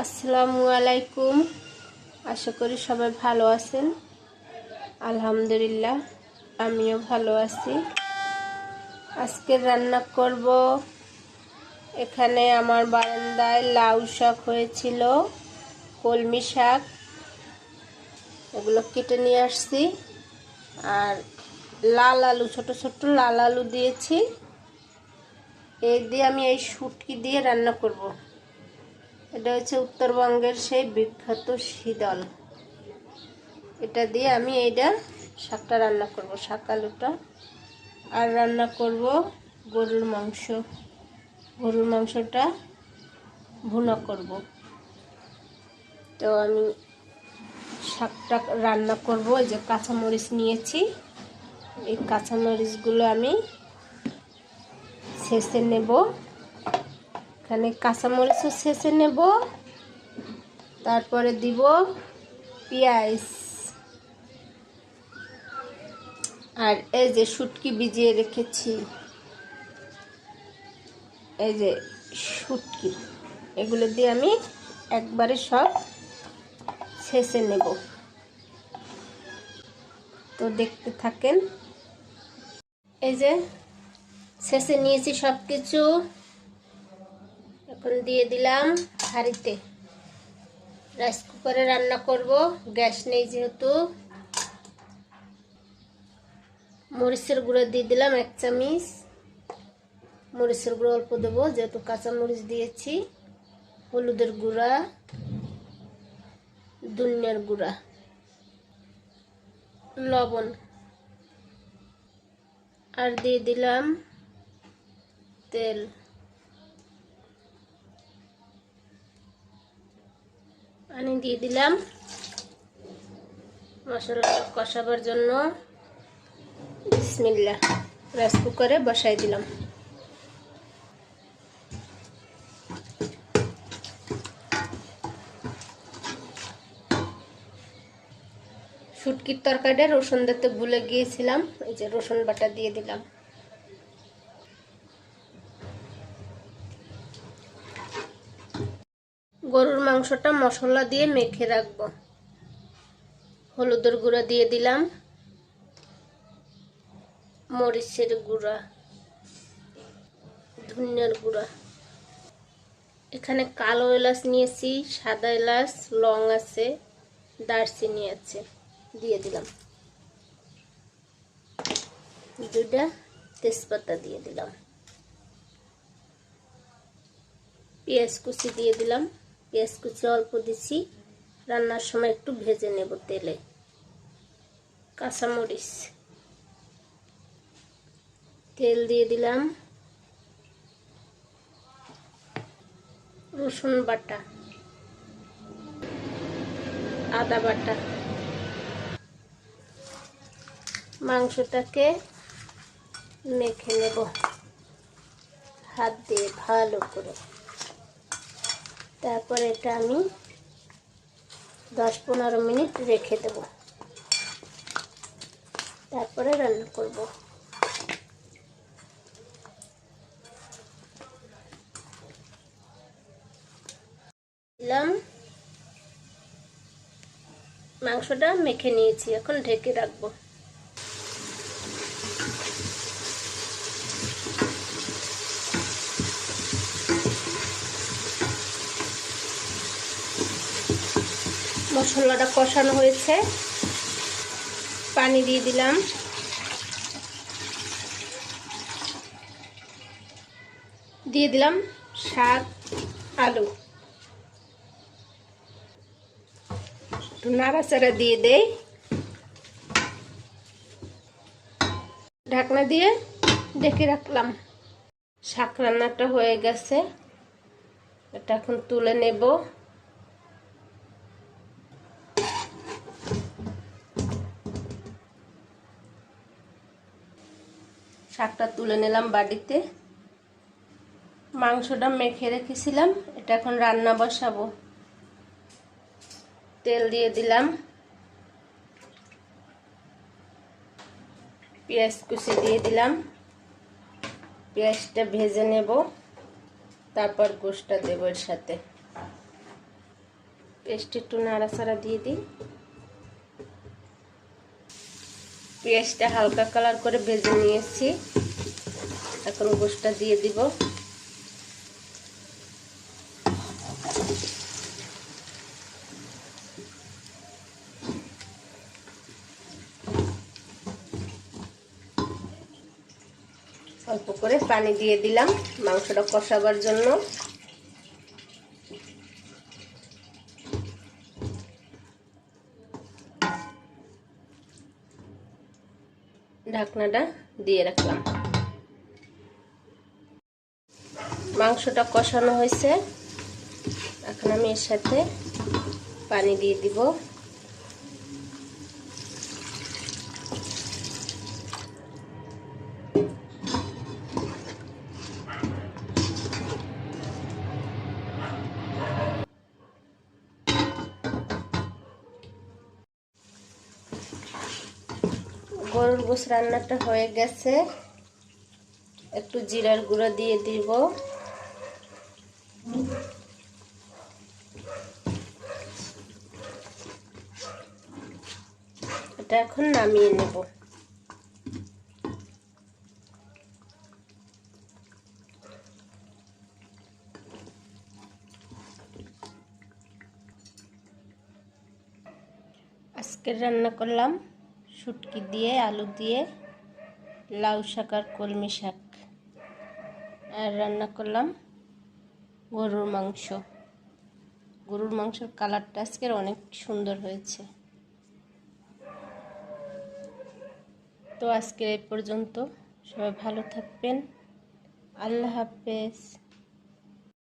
আসসালামু আলাইকুম। আশা করি সবাই ভালো আছেন। আলহামদুলিল্লাহ, আমিও ভালো আছি। আজকে রান্না করব। এখানে আমার বারান্দায় লাউ শাক হয়েছিল, কলমি শাক। এগুলো কেটে নিয়ে আসছি। আর লাল আলু, ছোট ছোট লাল আলু দিয়েছি। এই দিয়ে আমি এই শুটকি দিয়ে রান্না করব। এটা হচ্ছে উত্তরবঙ্গের সেই বিখ্যাত শীতল। এটা দিয়ে আমি এইটা শাকটা রান্না করব, শাক আলুটা। আর রান্না করব গরুর মাংস। গরুর মাংসটা ভুনা করব। তো আমি শাকটা রান্না করব, এই যে কাঁচামরিচ নিয়েছি। এই কাঁচামরিচগুলো আমি ছেঁচে নেব। এখানে কাঁচামরিচও ছেঁচে নেব, তারপরে দিব পেঁয়াজ। আর এই যে শুটকি ভিজিয়ে রেখেছি, এই যে শুটকি, এগুলো দিয়ে আমি একবারে সব ছেঁচে নেব। তো দেখতে থাকেন, এই যে শেষে নিয়েছি সব কিছু এখন দিয়ে দিলাম হাঁড়িতে। রাইস কুকারে রান্না করব, গ্যাস নেই যেহেতু। মরিচের গুঁড়ো দিয়ে দিলাম এক চামিচ। মরিচের গুঁড়ো অল্প দেবো, যেহেতু কাঁচা মরিচ দিয়েছি। হলুদের গুঁড়া দুনিয়ার গুঁড়া, লবণ। আর দিয়ে দিলাম তেল। পানি দিয়ে দিলাম। মশলাটা কষাবার জন্য বিসমিল্লা রাইস কুকারে বসাই দিলাম। শুটকির তরকারিটা রসুন দিতে ভুলে গিয়েছিলাম, এই যে রসুন বাটা দিয়ে দিলাম। গরুর মাংসটা মশলা দিয়ে মেখে রাখব। হলুদের গুঁড়া দিয়ে দিলাম। মরিচের গুঁড়া। ধনিয়ার গুঁড়া। এখানে কালো এলাচ নিয়েছি, সাদা এলাচ, লং আছে, দারচিনি আছে, দিয়ে দিলাম। দুটা তেজপাতা দিয়ে দিলাম। পেঁয়াজ কুচি দিয়ে দিলাম। পেঁয়াজ কুচি অল্প দিছি। রান্নার সময় একটু ভেজে নেব তেলে। কাঁচামরিচ। তেল দিয়ে দিলাম। রসুন বাটা। আদা বাটা। মাংসটাকে মেখে নেব। হাত দিয়ে ভালো করে। তারপরে এটা আমি দশ পনেরো মিনিট রেখে দেব। তারপরে রান্না করব। দিলাম মাংসটা মেখে নিয়েছি, এখন ঢেকে রাখব। মশলাটা কষানো হয়েছে। পানি দিয়ে দিলাম। দিয়ে দিলাম শাক আলু। একটু নাড়াচাড়া দিয়ে দেই। ঢাকনা দিয়ে ডেকে রাখলাম। শাক রান্নাটা হয়ে গেছে। এটা এখন তুলে নেব। শাকটা তুলে নিলাম বাড়িতে মাংসটা মেখে রেখেছিলাম, এটা এখন রান্না বসাবো। তেল দিয়ে দিলাম। পেঁয়াজ কুচি দিয়ে দিলাম। পেঁয়াজটা ভেজে নেব, তারপর গোষ্ঠটা দেবো এর সাথে। পেস্ট একটু নাড়াচাড়া দিয়ে দিই। পেঁয়াজটা হালকা কালার করে ভেজে নিয়েছি। এখন গোষ্ঠটা দিয়ে দিব। অল্প করে পানি দিয়ে দিলাম মাংসটা কষাবার জন্য। ঢাকনাটা দিয়ে রাখলাম। মাংসটা কষানো হয়েছে। এখন আমি এর সাথে পানি দিয়ে দিব। গরুর গোস রান্নাটা হয়ে গেছে। একটু জিরার গুঁড়ো দিয়ে দিব। এটা এখন নামিয়ে নেব। আজকের রান্না করলাম। শুটকি দিয়ে, আলু দিয়ে, লাউ শাক আর কলমি শাক। আর রান্না করলাম গরুর মাংস। গরুর মাংসের কালারটা আজকের অনেক সুন্দর হয়েছে। তো আজকের এই পর্যন্ত সবাই ভালো থাকবেন। আল্লাহ হাফেজ।